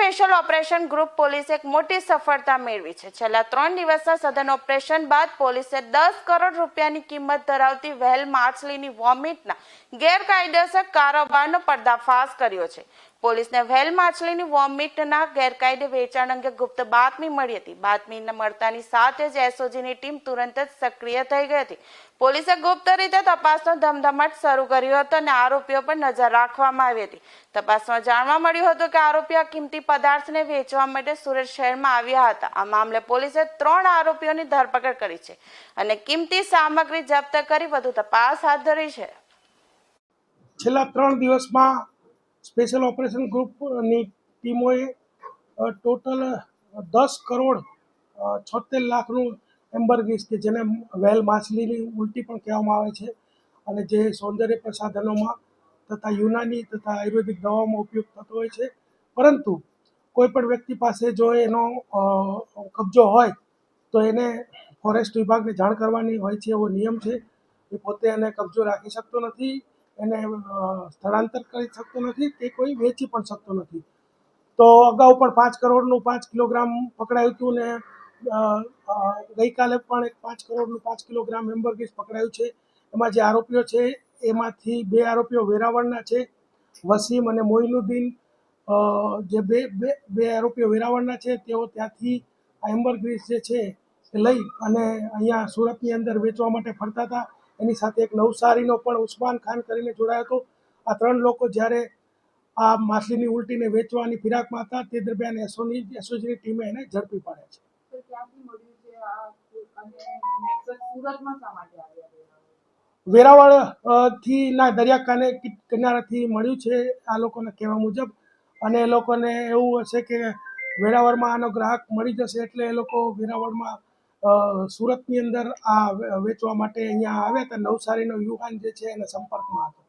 Operation group પોલીસે એક મોટી સફળતા મેળવી છે. છેલ્લા ત્રણ દિવસના સઘન ઓપરેશન બાદ પોલીસે દસ કરોડ રૂપિયાની કિંમત ધરાવતી વહેલ માછલીની વોમિટના ગેરકાયદેસર કારોબારનો પર્દાફાશ કર્યો છે. પોલીસને વહેલ માછલીની વોમિટના ગેરકાયદે વેચાણ અંગે ગુપ્ત બાતમી મળી હતી. બાતમી મળતાની સાથે જ એસઓજીની ટીમ તુરંત જ સક્રિય થઈ ગઈ હતી. પોલીસે ગુપ્ત રીતે તપાસનો ધમધમાટ શરૂ કર્યો હતો અને આરોપીઓ પર નજર રાખવામાં આવી હતી. તપાસમાં જાણવા મળ્યું હતું કે આરોપીઓ આ કિંમતી પદાર્થને વેચવા માટે સુરત શહેરમાં આવ્યા હતા. આ મામલે પોલીસે ત્રણ આરોપીઓની ધરપકડ કરી છે અને કિંમતી સામગ્રી જપ્ત કરી વધુ તપાસ હાથ ધરી છે. છેલ્લા ત્રણ દિવસમાં સ્પેશિયલ ઓપરેશન ગ્રુપની ટીમોએ ટોટલ દસ કરોડ છોતેર લાખનું એમ્બરગીસ કે જેને વેલ માછલીની ઉલટી પણ કહેવામાં આવે છે, અને જે સૌંદર્ય પ્રસાધનોમાં તથા યુનાની તથા આયુર્વેદિક દવાઓમાં ઉપયોગ થતો હોય છે. પરંતુ કોઈ પણ વ્યક્તિ પાસે જો એનો કબજો હોય, તો એને ફોરેસ્ટ વિભાગને જાણ કરવાની હોય છે એવો નિયમ છે એ પોતે એને કબજો રાખી શકતો નથી, એને સ્થળાંતર કરી શકતો નથી કે કોઈ વેચી પણ શકતો નથી. તો અગાઉ પણ પાંચ કરોડનું પાંચ કિલોગ્રામ પકડાયું હતું ને ગઈકાલે પણ એક પાંચ કરોડનું પાંચ કિલોગ્રામ હેમ્બર્ગીસ પકડાયું છે. એમાં જે આરોપીઓ છે, એમાંથી બે આરોપીઓ વેરાવળના છે, વસીમ અને મોઇનુદ્દીન. જે બે બે બે આરોપીઓ વેરાવળના છે તેઓ ત્યાંથી આ એમ્બરગ્રીસ જે છે એ લઈ અને અહીંયા સુરતની અંદર વેચવા માટે ફરતા હતા. એની સાથે એક નવસારીનો પણ ઉસ્માન ખાન કરીને જોડાયો હતો. આ ત્રણ લોકો જ્યારે આ માછલીની ઉલટીને વેચવાની ફિરાકમાં હતા તે દરમિયાન એસોની એસઓજીની ટીમે એને ઝડપી પાડ્યા છે? વેરાવળથી ના દરિયાકાને કિ- કિનારાથી મળ્યું છે આ લોકોના કહેવા મુજબ. અને એ લોકોને એવું હશે કે વેરાવળમાં આનો ગ્રાહક મળી જશે એટલે એ લોકો વેરાવળમાં સુરતની અંદર આ વેચવા માટે અહીંયા આવ્યા હતા. નવસારીનો યુવાન જે છે એના સંપર્કમાં હતો.